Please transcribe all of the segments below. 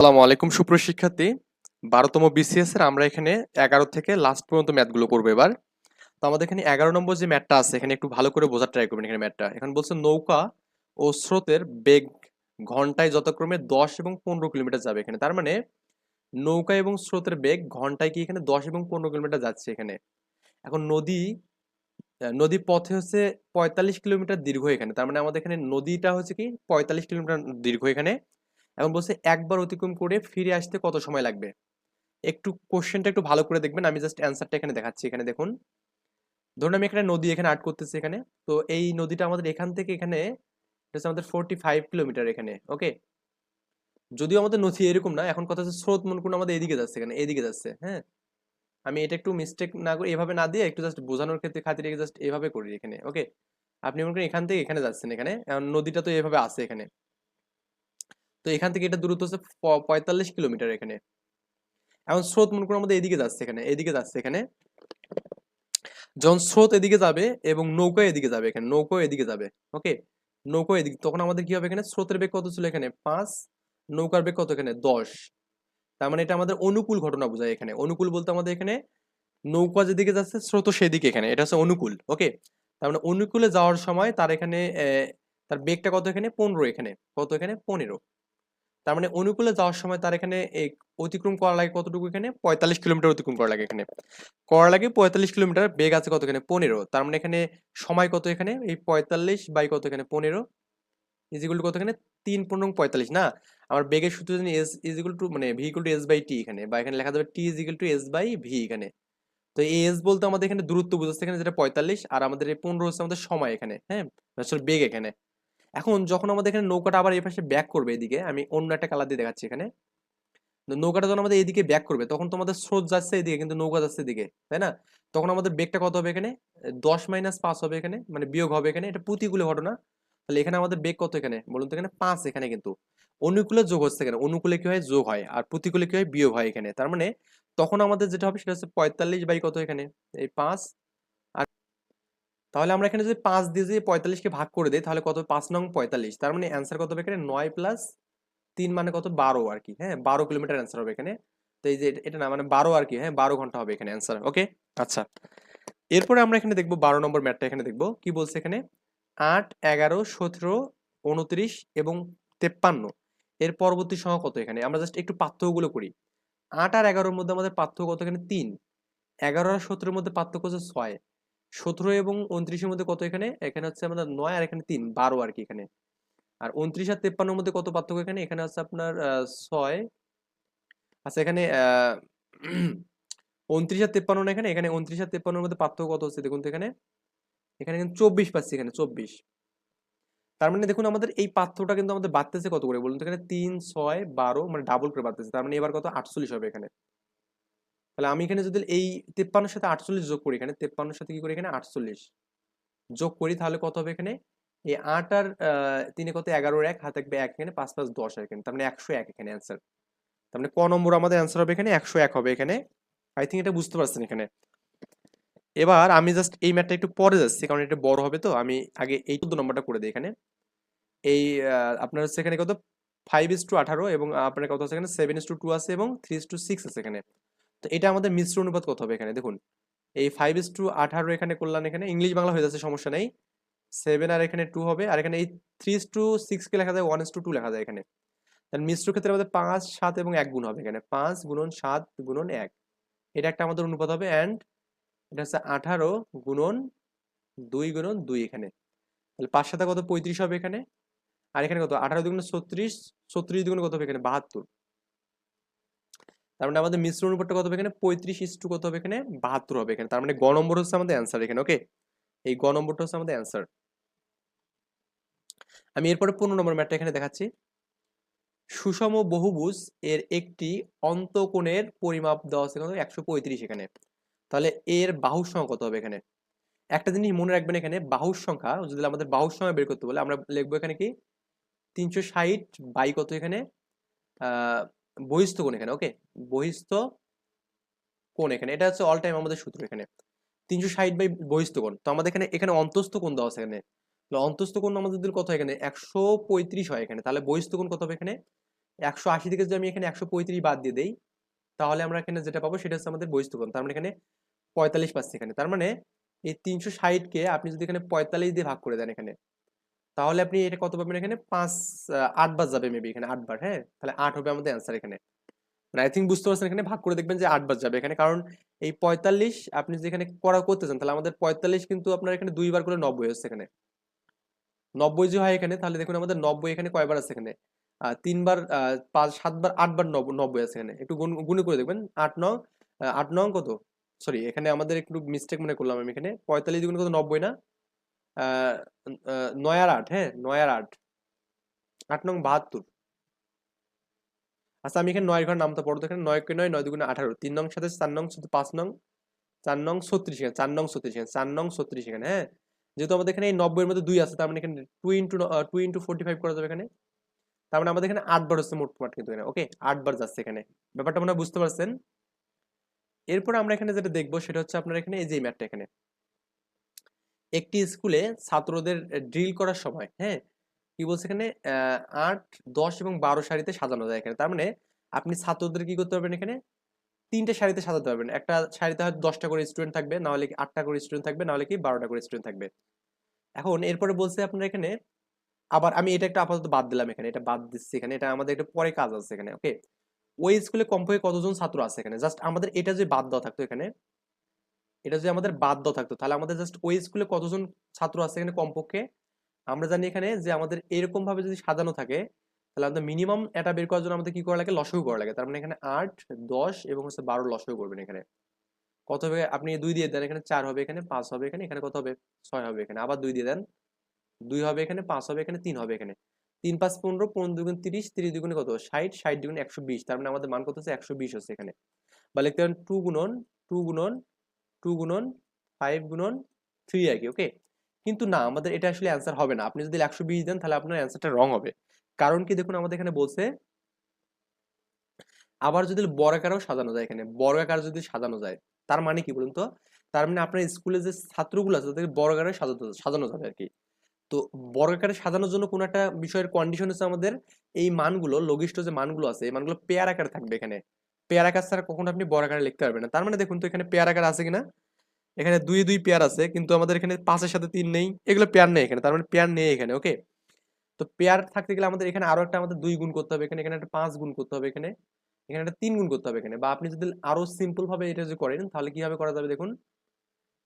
আসসালামু আলাইকুম সুপ্রশিক্ষার্থী বারোতম বিসিএস এর আমরা এখানে এগারো থেকে লাস্ট পর্যন্ত ম্যাথগুলো করব এবার। তো আমাদের এখানে এগারো নম্বর যে ম্যাথটা আছে, এখানে একটু ভালো করে বোঝার ট্রাই করবেন এখানে ম্যাথটা এখন বলছে নৌকা ও স্রোতের বেগ ঘন্টায় যথাক্রমে দশ এবং পনেরো কিলোমিটার যাবে এখানে। তার মানে নৌকা এবং স্রোতের বেগ ঘন্টায় কি এখানে দশ এবং পনেরো কিলোমিটার যাচ্ছে এখানে। এখন নদী নদী পথে হচ্ছে পঁয়তাল্লিশ কিলোমিটার দীর্ঘ এখানে। তার মানে আমাদের এখানে নদীটা হচ্ছে কি পঁয়তাল্লিশ কিলোমিটার দীর্ঘ এখানে। এখন বলছে একবার অতিক্রম করে ফিরে আসতে কত সময় লাগবে? একটু কোশ্চেনটা একটু ভালো করে দেখবেন, আমি জাস্ট অ্যান্সারটা এখানে দেখাচ্ছি, এখানে দেখুন। ধরুন আমি এখানে নদী এখানে আর্ট করতেছি এখানে, তো এই নদীটা আমাদের এখান থেকে এখানে আমাদের ফোরটি ফাইভ কিলোমিটার এখানে ওকে যদিও আমাদের নথি এরকম না, এখন কথা হচ্ছে স্রোত মনে করুন আমাদের এদিকে যাচ্ছে এখানে, এদিকে যাচ্ছে হ্যাঁ? আমি এটা একটু মিস্টেক না করে, এভাবে না দিয়ে একটু জাস্ট বোঝানোর ক্ষেত্রে খাতিরে জাস্ট এভাবে করি এখানে ওকে আপনি মনে করেন এখান থেকে এখানে যাচ্ছেন এখানে নদীটা তো এভাবে আছে এখানে। তো এখান থেকে এটা দূরত্ব হচ্ছে পঁয়তাল্লিশ কিলোমিটার এখানে। এখন স্রোত মনে করুন আমাদের এদিকে যাচ্ছে এখানে, এদিকে যাচ্ছে এখানে। যখন স্রোত এদিকে যাবে এবং নৌকা এদিকে যাবে এখানে, নৌকা এদিকে যাবে ওকে নৌকা এদিকে, তখন আমাদের কি হবে এখানে? স্রোতের বেগ কত ছিল এখানে? পাঁচ, নৌকার বেগ কত এখানে? দশ। তার মানে এটা আমাদের অনুকূল ঘটনা বোঝায় এখানে। অনুকূল বলতে আমাদের এখানে নৌকা যেদিকে যাচ্ছে, স্রোত সেদিকে এখানে, এটা হচ্ছে অনুকূল ওকে তার মানে অনুকূলে যাওয়ার সময় তার এখানে তার বেগটা কত এখানে? পনেরো এখানে, কত এখানে? পনেরো। তার মানে অনুকূলে যাওয়ার সময় তার এখানে অতিক্রম করা লাগে কতটুকু এখানে? পঁয়তাল্লিশ কিলোমিটার অতিক্রম করা লাগে এখানে। করা লাগে পঁয়তাল্লিশ কিলোমিটার, বেগ আছে কত এখানে? পনেরো। তার মানে এখানে সময় কত এখানে? এই পঁয়তাল্লিশ বাই কত এখানে? পনেরো। ইজিকুল টু কত এখানে? তিন পনেরো পঁয়তাল্লিশ, না? আমার বেগের সূত্র জানি এস ইজিকুল টু মানে V equal to S by T এখানে, বা এখানে লেখা যাবে T equal to S by V এখানে। তো এই এস বলতে আমাদের এখানে দূরত্ব বুঝাচ্ছে এখানে যেটা পঁয়তাল্লিশ, আর আমাদের এই পনেরো হচ্ছে আমাদের সময় এখানে হ্যাঁ? আসলে বেগ এখানে। এখন যখন আমাদের এখানে নৌকাটা আবার এই পাশে ব্যাক করবে এদিকে, আমি অন্য একটা কালার দিয়ে দেখাচ্ছি এখানে। নৌকাটা যখন আমাদের এদিকে ব্যাক করবে, তখন তো আমাদের স্রোত যাচ্ছে এদিকে, কিন্তু নৌকা যাচ্ছে এদিকে, তাই না? তখন আমাদের বেগটা কত হবে এখানে? দশ মাইনাস পাঁচ হবে এখানে মানে বিয়োগ হবে এখানে, এটা প্রতিকূলে ঘটনা। তাহলে এখানে আমাদের বেগ কত এখানে? বলুন তো এখানে পাঁচ এখানে কিন্তু। অনুকূলে যোগ হচ্ছে এখানে, অনুকূলে কি হয়? যোগ হয়, আর প্রতিকূলে কি হয়? বিয়োগ হয় এখানে। তার মানে তখন আমাদের যেটা হবে সেটা হচ্ছে পঁয়তাল্লিশ বাই কত এখানে? এই পাঁচ তাহলে আমরা এখানে যদি পাঁচ দিয়ে যদি পঁয়তাল্লিশকে ভাগ করে দিই, তাহলে কত পাঁচ নং পঁয়তাল্লিশ। তার মানে অ্যান্সার কত হবে এখানে? নয় প্লাস তিন মানে কত? বারো আর কি হ্যাঁ? বারো কিলোমিটার অ্যান্সার হবে এখানে। তো এই যে এটা- না মানে বারো আর কি হ্যাঁ? বারো ঘণ্টা হবে এখানে অ্যান্সার ওকে আচ্ছা। এরপরে আমরা এখানে দেখব বারো নম্বর ম্যাটটা এখানে দেখব। কি বলছে এখানে? আট, এগারো, সতেরো, উনত্রিশ এবং তেপ্পান্ন। এর পরবর্তী সংখ্যা কত এখানে? আমরা জাস্ট একটু পার্থক্যগুলো করি। আট আর এগারোর মধ্যে আমাদের পার্থক্য কত এখানে? তিন। এগারো আর সতেরোর মধ্যে পার্থক্য হচ্ছে ছয়। সতেরো এবং উনত্রিশের মধ্যে কত এখানে? এখানে হচ্ছে আমাদের নয় আর এখানে তিন, বারো আর কি এখানে। আর উনত্রিশ আর তেপ্পান্নর মধ্যে কত পার্থক্য এখানে? এখানে হচ্ছে আপনার ছয়। আচ্ছা এখানে উনত্রিশ আর তেপ্পান্ন এখানে এখানে উনত্রিশ আর তেপ্পান্নর মধ্যে পার্থক্য কত হচ্ছে দেখুন তো এখানে? এখানে কিন্তু চব্বিশ পাচ্ছি এখানে, চব্বিশ। তার মানে দেখুন আমাদের এই পার্থক্যটা কিন্তু আমাদের বাড়তেছে কত করে? বলুন তো এখানে তিন, ছয়, বারো মানে ডাবল করে বাড়তেছে। তার মানে এবার কত? আটচল্লিশ হবে এখানে। তাহলে আমি এখানে যদি এই তেপ্পান্নর সাথে আটচল্লিশ যোগ করি, এখানে তেপ্পান্নর সাথে কি করি? এখানে আটচল্লিশ। যোগ করি, তাহলে কত হবে এখানে? এই আট আর তিনে কত? এগারোর এক, হাতে থাকবে এক এখানে, পাঁচ পাঁচ, দশ হয় এখানে। তার মানে একশো এক এখানে অ্যান্সার তার মানে ক নম্বর আমাদের অ্যান্সার হবে এখানে? একশো এক হবে এখানে। আই থিঙ্ক এটা বুঝতে পারছেন এখানে। এবার আমি জাস্ট এই ম্যাথটা একটু পরে যাচ্ছি, কারণ এটা বড় হবে তো। আমি আগে এই চোদ্দ নম্বরটা করে দিই এখানে। এই আপনার হচ্ছে এখানে কত? ফাইভ ইস টু আঠারো এবং আপনার কত আছে এখানে? সেভেন ইস টু টু আছে এবং থ্রি ইস টু সিক্স আছে এখানে। তো এটা আমাদের মিশ্র অনুপাত কত হবে এখানে? দেখুন, এই ফাইভ ইস টু আঠারো এখানে করলাম, এখানে ইংলিশ বাংলা হয়ে যাচ্ছে, সমস্যা নেই। সেভেন আর এখানে টু হবে, আর এখানে এই থ্রি ইস টু সিক্সকে লেখা যায় ওয়ান ইস টু টু লেখা যায় এখানে। তাহলে মিশ্র ক্ষেত্রে আমাদের পাঁচ, সাত এবং এক গুণ হবে এখানে। পাঁচ গুণন সাত গুণন এক। এটা একটা আমাদের অনুপাত হবে অ্যান্ড এটা হচ্ছে আঠারো গুণন দুই গুণন দুই এখানে। তাহলে পাঁচ সাথে কত? পঁয়ত্রিশ হবে এখানে। আর এখানে কত? আঠারো দুগুণে ছত্রিশ ছত্রিশ দুগুণে কত হবে এখানে? বাহাত্তর। তার মানে আমাদের মিশ্র অনুপাতটা কত হবে এখানে? পঁয়ত্রিশ ইস টু কত হবে এখানে? বাহাত্তর হবে এখানে। তার মানে গ নম্বর হচ্ছে আমাদের অ্যান্সার এখানে ওকে এই গ নম্বরটা হচ্ছে আমাদের অ্যান্সার আমি এরপরে পনেরো নম্বর ম্যাটটা এখানে দেখাচ্ছি। সুষম বহুভুজ এর একটি অন্তকোণের পরিমাপ দেওয়া আছে কত? একশো পঁয়ত্রিশ এখানে। তাহলে এর বাহুর সংখ্যা কত হবে এখানে? একটা জিনিস মনে রাখবেন এখানে, বাহুর সংখ্যা, যদি আমাদের বাহুর সংখ্যা বের করতে বলে, আমরা লিখব এখানে কি? তিনশো ষাট বাই কত এখানে? বহিস্থ কোণ এখানে ওকে বহিস্থ কোণ এখানে, এটা হচ্ছে অল টাইম আমাদের সূত্র এখানে। তিনশো ষাট বাই বহিস্থ কোণ, তো আমাদের এখানে এখানে অন্তস্থ কোণ দেওয়া আছে এখানে। অন্তস্থ কোণ আমাদের কত এখানে? একশো পঁয়ত্রিশ হয় এখানে। তাহলে বহিস্থ কোণ কত হবে এখানে? একশো আশি থেকে যদি আমি এখানে একশো পঁয়ত্রিশ বাদ দিয়ে দেই, তাহলে আমরা এখানে যেটা পাবো সেটা হচ্ছে আমাদের বহিস্থ কোণ। তার মানে এখানে পঁয়তাল্লিশ পাচ্ছি এখানে। তার মানে এই তিনশো ষাটকে আপনি যদি এখানে পঁয়তাল্লিশ দিয়ে ভাগ করে দেন এখানে তাহলে আপনি এটা কত পাবেন এখানে? পাঁচ আট বার যাবে মেবি এখানে আট বার হ্যাঁ? তাহলে আট হবে আমাদের অ্যান্সার এখানে। মানে আই থিঙ্ক বুঝতে পারছেন এখানে? ভাগ করে দেখবেন যে আট বার যাবে এখানে। কারণ এই পঁয়তাল্লিশ, আপনি যদি এখানে করা করতে চান, তাহলে আমাদের পঁয়তাল্লিশ কিন্তু আপনার এখানে দুইবার করে নব্বই হচ্ছে এখানে। নব্বই যে হয় এখানে, তাহলে দেখুন আমাদের নব্বই এখানে কয়বার আছে এখানে? তিনবার পাঁচ, সাতবার, আটবার নব্বই আছে এখানে। একটু গুণে করে দেখবেন। আট নং আট নং কত? সরি এখানে আমাদের একটু মিস্টেক মনে করলাম আমি এখানে। পঁয়তাল্লিশ গুণ কত? নব্বই না? আহ, আহ, নয় আর আট হ্যাঁ নয় আর আট। আট নং বাহাত্তর। আচ্ছা আমি এখানে নয় ঘর নামতে পড়তো এখানে। নয় কে নয় নয় দুগুণে আঠারো। তিন নং সাথে চার নং শুধু পাঁচ নং। চার নং ছত্রিশ এখানে চার নং ছত্রিশ এখানে চার নং ছত্রিশ এখানে হ্যাঁ। যেহেতু আমাদের এখানে এই নব্বইয়ের মধ্যে দুই আছে তার মানে এখানে two into two into forty five করা যাবে এখানে। তার মানে আমাদের এখানে আটবার হচ্ছে মোট মোট কিন্তু এখানে ওকে আটবার যাচ্ছে এখানে। ব্যাপারটা মনে বুঝতে পারছেন? এরপর আমরা এখানে যেটা দেখব সেটা হচ্ছে আপনার এখানে এই যে ম্যাটটা এখানে। একটি স্কুলে ছাত্রদের ড্রিল করার সময় হ্যাঁ? কি বলছে এখানে? আট, দশ এবং বারো সারিতে সাজানো যায় এখানে। তার মানে আপনি ছাত্রদের কি করতে পারবেন এখানে? তিনটে সারিতে সাজাতে পারবেন। একটা সারিতে হয়তো দশটা করে স্টুডেন্ট থাকবে, না হলে কি আটটা করে স্টুডেন্ট থাকবে, না হলে কি বারোটা করে স্টুডেন্ট থাকবে। এখন এরপরে বলছে আপনার এখানে, আবার আমি এটা একটা আপাতত বাদ দিলাম এখানে, এটা বাদ দিচ্ছি এখানে, এটা আমাদের একটা পরে কাজ আছে এখানে ওকে ওই স্কুলে কমপক্ষে কতজন ছাত্র আছে এখানে? জাস্ট আমাদের এটা যে বাদ দেওয়া থাকতো এখানে এটা যদি আমাদের বাদ দেওয়া থাকতো, তাহলে আমাদের জাস্ট ওই স্কুলে কতজন ছাত্র আছে এখানে কমপক্ষে? আমরা জানি এখানে যে আমাদের এরকম ভাবে যদি সাজানো থাকে, তাহলে আমাদের মিনিমাম এটা বের করার জন্য আমাদের কি করা লাগে? লসগু করা লাগে। তার মানে এখানে আট, দশ এবং হচ্ছে বারো লসগু করবেন এখানে। কত হবে? আপনি দুই দিয়ে দেন, এখানে চার হবে, এখানে পাঁচ হবে, এখানে এখানে কত হবে? ছয় হবে এখানে। আবার দুই দিয়ে দেন, দুই হবে এখানে, পাঁচ হবে এখানে, তিন হবে এখানে। তিন পাঁচ পনেরো পনেরো দুগুণ তিরিশ তিরিশ দুগুণে কত? ষাট ষাট দুগুণ একশো বিশ। তার মানে আমাদের মান কত হচ্ছে? একশো বিশ হচ্ছে এখানে। বা লিখতে পারেন টু গুণন টু গুণন টু গুণন ফাইভ গুণন থ্রি আর কি ওকে কিন্তু না, আমাদের এটা আসলে অ্যান্সার হবে না। আপনি যদি একশো বিশ দেন, তাহলে আপনার অ্যান্সারটা রং হবে। কারণ কি দেখুন, আমাদের এখানে বলছে, আবার যদি বর্গাকারও সাজানো যায় এখানে বর্গাকার যদি সাজানো যায়, তার মানে কি বলুন তো? তার মানে আপনার স্কুলে যে ছাত্রগুলো আছে, তাদেরকে বর্গাকারে সাজাতে, সাজানো যাবে আর কি। তো বর্গাকারে সাজানোর জন্য কোনো একটা বিষয়ের কন্ডিশন হচ্ছে আমাদের, এই মানগুলো, লঘিষ্ঠ যে মানগুলো আছে, এই মানগুলো পেয়ার আকারে থাকবে এখানে। পেয়ার আকার ছাড়া কখনো আপনি বর্গাকারে লিখতে পারবেন না। তার মানে দেখুন তো এখানে পেয়ার আকার আছে কিনা? এখানে দুই দুই পেয়ার আছে, কিন্তু আমাদের এখানে পাঁচের সাথে তিন নেই। এগুলো পেয়ার নেই এখানে, তার মানে পেয়ার নেই এখানে ওকে তো পেয়ার থাকতে গেলে আমাদের এখানে আরও একটা আমাদের দুই গুণ করতে হবে, এখানে এখানে একটা পাঁচ গুণ করতে হবে এখানে এখানে একটা তিন গুণ করতে হবে এখানে। বা আপনি যদি আরও সিম্পল ভাবে এটা যদি করেন, তাহলে কীভাবে করা যাবে দেখুন?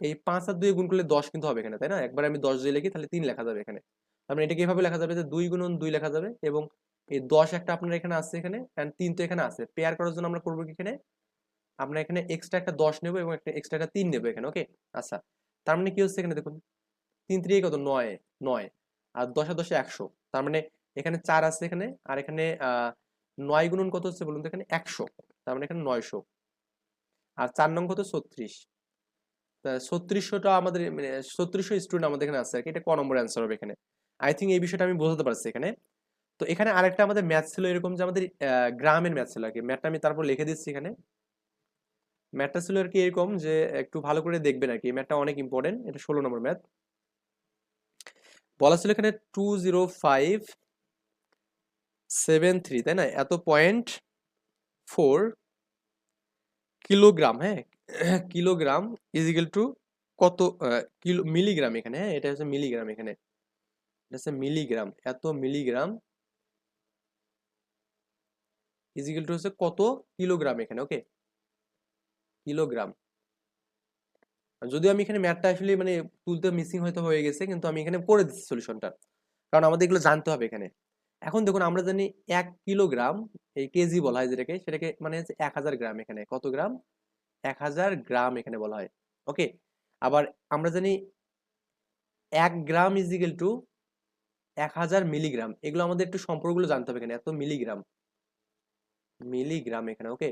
এই পাঁচ আর দুই গুণ করলে দশ কিন্তু হবে এখানে, তাই না? একবার আমি দশ দিয়ে লিখি, তাহলে তিন লেখা যাবে এখানে। তার মানে এটাকে এভাবে লেখা যাবে? যে দুই গুণন দুই লেখা যাবে এবং এই দশ একটা আপনার এখানে আছে এখানে অ্যান্ড তিন তো এখানে আছে। পেয়ার করার জন্য আমরা করব কি এখানে? আমরা এখানে এক্সট্রা একটা দশ নেব এবং একটা এক্সট্রা একটা তিন নেব এখানে ওকে আচ্ছা তার মানে কি হচ্ছে এখানে দেখুন? তিন ত্রিয়ে কত? নয় নয়। আর দশে দশে একশো। তার মানে এখানে চার আছে এখানে, আর এখানে নয় গুণন কত হচ্ছে বলুন তো এখানে? একশো। তার মানে এখানে নয়শো। আর চার নং কত? ছত্রিশ। ছত্রিশশোটা আমাদের মানে ছত্রিশশো স্টুডেন্ট আমাদের এখানে আছে আর কি। এটা ক নম্বর অ্যান্সার হবে এখানে? আই থিঙ্ক এই বিষয়টা আমি বোঝাতে পারছি এখানে। তো এখানে আরেকটা আমাদের ম্যাথ ছিল এরকম যে আমাদের গ্রামের ম্যাথ ছিল আর কি ম্যাথটা আমি তারপর লিখে দিচ্ছি এখানে। ম্যাথটা ছিল আর কি এরকম যে একটু ভালো করে দেখবেন আর কি ম্যাথটা অনেক ইম্পর্টেন্ট এটা ষোলো নম্বর ম্যাথ বলা ছিল এখানে two zero five seven three তাই না? এত পয়েন্ট ফোর কিলোগ্রাম হ্যাঁ? কিলোগ্রাম ইজিক্যাল টু কত কিলো মিলিগ্রাম এখানে হ্যাঁ? এটা হচ্ছে মিলিগ্রাম এখানে। এটা হচ্ছে মিলিগ্রাম এত মিলিগ্রাম ইজিক্যাল টু হচ্ছে কত কিলোগ্রাম এখানে ওকে কিলোগ্রাম যদিও আমি এখানে ম্যাথটা আসলে মানে তুলতে মিসিং হয়তো হয়ে গেছে, কিন্তু আমি এখানে করে দিচ্ছি সলিউশনটা কারণ আমাদের এগুলো জানতে হবে এখানে। এখন দেখুন, আমরা জানি এক কিলোগ্রাম এই কেজি বলা হয় যেটাকে, সেটাকে মানে হচ্ছে এক হাজার গ্রাম এখানে। কত গ্রাম এক হাজার গ্রাম এখানে বলা হয় ওকে আবার আমরা জানি এক গ্রাম ইজিক্যাল টু এক হাজার মিলিগ্রাম এগুলো আমাদের একটু সম্পর্কগুলো জানতে হবে এখানে, এত মিলিগ্রাম মিলিগ্রাম এখানে ওকে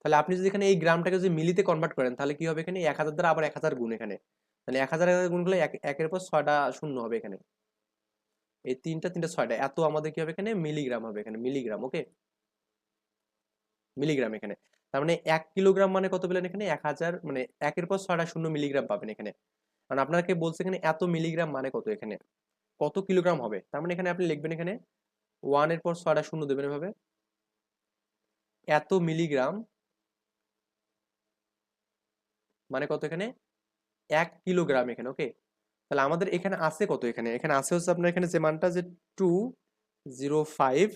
তাহলে আপনি যদি এখানে এই গ্রামটাকে যদি মিলিতে কনভার্ট করেন, তাহলে কি হবে এখানে? এক হাজার দ্বারা আবার এক হাজার গুণ এখানে। মানে এক হাজার গুণ করলে এক, একের পর ছয়টা শূন্য হবে এখানে। এই তিনটা তিনটা, ছয়টা। এত আমাদের কি হবে এখানে? মিলিগ্রাম হবে এখানে, মিলিগ্রাম ওকে মিলিগ্রাম এখানে। তার মানে এক কিলোগ্রাম মানে কত পেলেন এখানে? এক হাজার মানে একের পর ছয়টা শূন্য মিলিগ্রাম পাবেন এখানে। মানে আপনাকে বলছে এখানে এত মিলিগ্রাম মানে কত এখানে? কত কিলোগ্রাম হবে? তার মানে এখানে আপনি লিখবেন এখানে, ওয়ানের পর ছয়টা শূন্য দেবেন এভাবে। এত মিলিগ্রাম? মানে কত এখানে? এক কিলোগ্রাম এখানে ওকে তাহলে আমাদের এখানে আছে কত এখানে? এখানে আছে হচ্ছে আপনার এখানে যে মানটা যে two zero five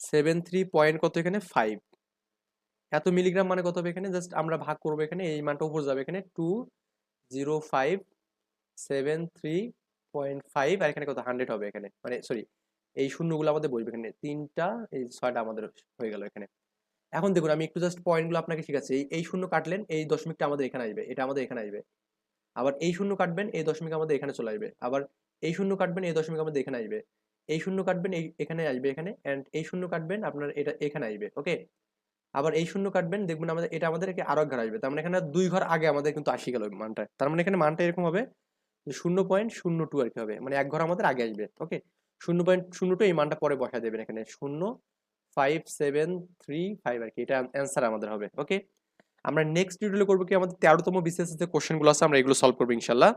seven three point কত এখানে? ফাইভ এত মিলিগ্রাম মানে কত হবে এখানে? জাস্ট আমরা ভাগ করব এখানে, এই মানটা উপর যাবে এখানে two zero five seven three point five আর এখানে কত? হান্ড্রেড হবে এখানে মানে সরি এই শূন্যগুলো আমাদের বসবে এখানে। তিনটা, এই ছয়টা আমাদের হয়ে গেল এখানে। এখন দেখুন, আমি একটু জাস্ট পয়েন্টগুলো আপনাকে শিখাচ্ছি। এই শূন্য কাটলেন, এই দশমিকটা আমাদের এখানে আসবে, এটা আমাদের এখানে আসবে। আবার এই শূন্য কাটবেন, এই দশমিক আমাদের এখানে চলে আসবে। আবার এই শূন্য কাটবেন, এই দশমিক আমাদের এখানে আসবে। এই শূন্য কাটবেন, এই, এখানে আসবে এখানে অ্যান্ড এই শূন্য কাটবেন, আপনার এটা এখানে আসবে ওকে আবার এই শূন্য কাটবেন, দেখবেন আমাদের, এটা আমাদের আরও ঘর আসবে। তার মানে এখানে দুই ঘর আগে আমাদের কিন্তু আসি গেল মানটা। তার মানে এখানে মানটা এরকম হবে শূন্য পয়েন্ট শূন্য টু আর কি হবে। মানে এক ঘর আমাদের আগে আসবে ওকে শূন্য পয়েন্ট শূন্য টু এই মানটা পরে বসা দেবেন এখানে। শূন্য ফাইভ সেভেন থ্রি ফাইভ আর কি। এটা অ্যান্সার আমাদের হবে ওকে আমরা নেক্সট ভিডিওতে করব কি? আমাদের তেরোতম বিসিএস যে কোশ্চেনগুলো আছে, আমরা এগুলো সলভ করব ইনশাল্লাহ।